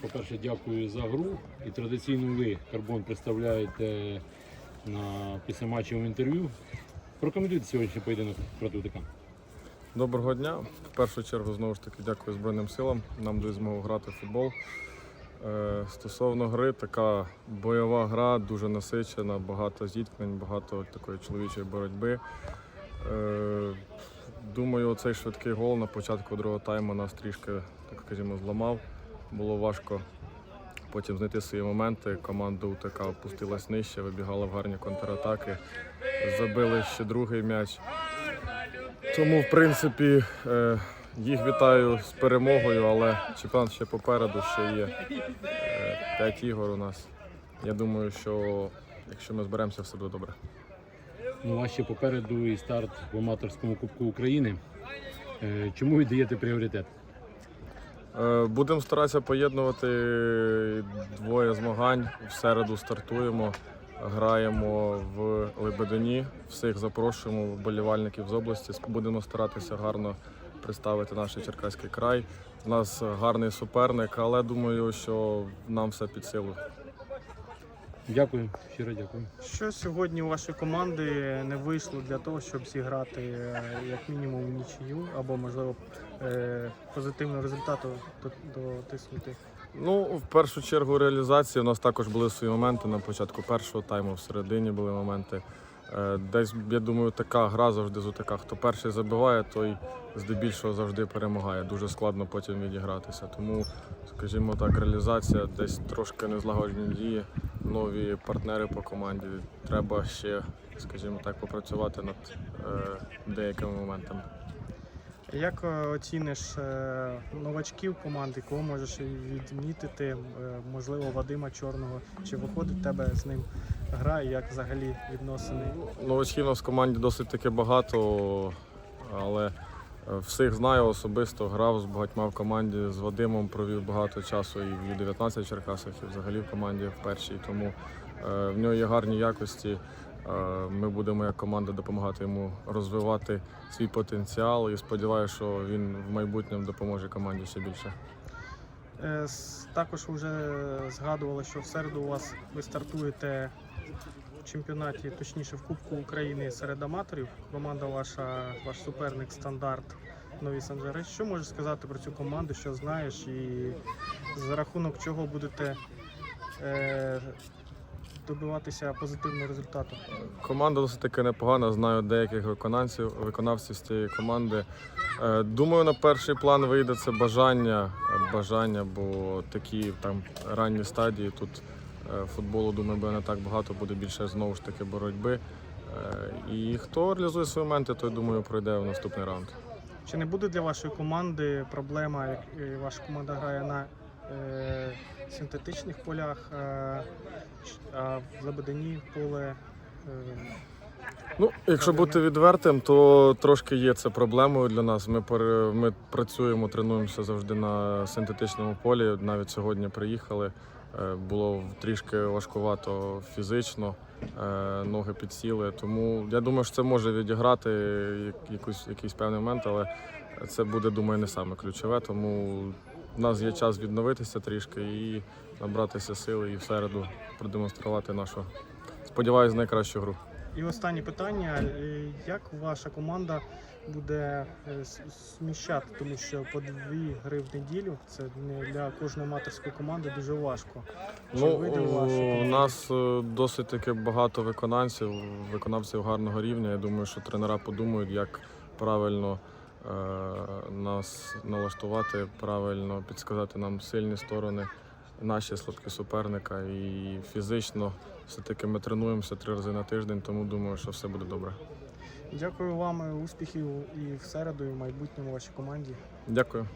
по-перше, дякую за гру. І традиційно ви, Карбон, представляєте на післяматчевому інтерв'ю. Прокоментуйте сьогоднішній поєдинок проти УТК. Доброго дня. В першу чергу знову ж таки дякую Збройним силам. Нам дають змогу грати в футбол. Е, Стосовно гри, така бойова гра, дуже насичена, багато зіткнень, багато такої чоловічої боротьби. Е, Думаю, цей швидкий гол на початку другого тайму нас трішки, так скажімо, зламав. Було важко потім знайти свої моменти. Команда УТК опустилась нижче, вибігала в гарні контратаки, забили ще другий м'яч. Тому, в принципі, е, їх вітаю з перемогою, але чемпіонат ще попереду, ще є е, 5 ігор у нас. Я думаю, що якщо ми зберемося, все буде добре. Ну, вас ще попереду і старт в аматорському Кубку України. Е, Чому віддаєте пріоритет? Е, Будемо старатися поєднувати двоє змагань. В середу стартуємо, граємо в Лебедині. Всіх запрошуємо вболівальників з області. Будемо старатися гарно представити наш Черкаський край. У нас гарний суперник, але думаю, що нам все під силу. Дякую, щиро дякую. Що сьогодні у вашої команди не вийшло для того, щоб зіграти е, як мінімум нічию або можливо е, позитивного результату до- дотиснути? Ну, в першу чергу реалізації у нас також були свої моменти на початку першого тайму, в середині були моменти. Е, Десь, я думаю, така гра завжди з УТК. Хто перший забиває, той здебільшого завжди перемагає. Дуже складно потім відігратися. Тому, скажімо так, реалізація десь трошки незлагоджені дії, нові партнери по команді. Треба ще, скажімо так, попрацювати над е, деякими моментами. Як е, оціниш е, новачків команди, кого можеш відмітити? Можливо, Вадима Чорного, чи виходить тебе з ним гра, і як взагалі відносини? Новачків у нас в команді досить таки багато, але всіх знаю особисто, грав з багатьма в команді, з Вадимом провів багато часу і в Ю-19 Черкасах, і взагалі в команді в першій. Тому е, в нього є гарні якості. Е, Ми будемо як команда допомагати йому розвивати свій потенціал і сподіваюся, що він в майбутньому допоможе команді ще більше. Е, Також вже згадували, що в середу у вас ви стартуєте чемпіонаті, точніше в Кубку України серед аматорів. Команда ваша, ваш суперник стандарт Нові Санжари. Що можеш сказати про цю команду, що знаєш, і за рахунок чого будете е, добиватися позитивного результату? Команда досить таки непогана. Знаю деяких виконавців, виконавців з цієї команди. Е, Думаю, на перший план вийде це бажання, бажання, бо такі там ранні стадії тут футболу, думаю, буде не так багато, буде більше знову ж таки боротьби. Е, І хто реалізує свої моменти, той думаю пройде в наступний раунд. Чи не буде для вашої команди проблема, як е, ваша команда грає на е, синтетичних полях, е, а в Лебедині поле е, Ну, якщо бути відвертим, то трошки є це проблемою для нас. Ми ми працюємо, тренуємося завжди на синтетичному полі. Навіть сьогодні приїхали. Е, Було трішки важкувато фізично, е, ноги підсіли. Тому я думаю, що це може відіграти як- якусь, якийсь певний момент, але це буде, думаю, не саме ключове. Тому в нас є час відновитися трішки і набратися сили і в середу продемонструвати нашу, сподіваюся, найкращу гру. І останнє питання: Е, як ваша команда буде е, с- зміщати, тому що по дві гри в неділю це для кожної аматорської команди дуже важко. Чи Ну, вийде у нас е, досить таки багато виконавців, виконавців гарного рівня. Я думаю, що тренера подумають, як правильно е, нас налаштувати, правильно підсказати нам сильні сторони, наші слабкі суперника. І фізично все-таки ми тренуємося три рази на тиждень, тому думаю, що все буде добре. Дякую вам, е, успіхів і в середу, і в майбутньому вашій команді. Дякую.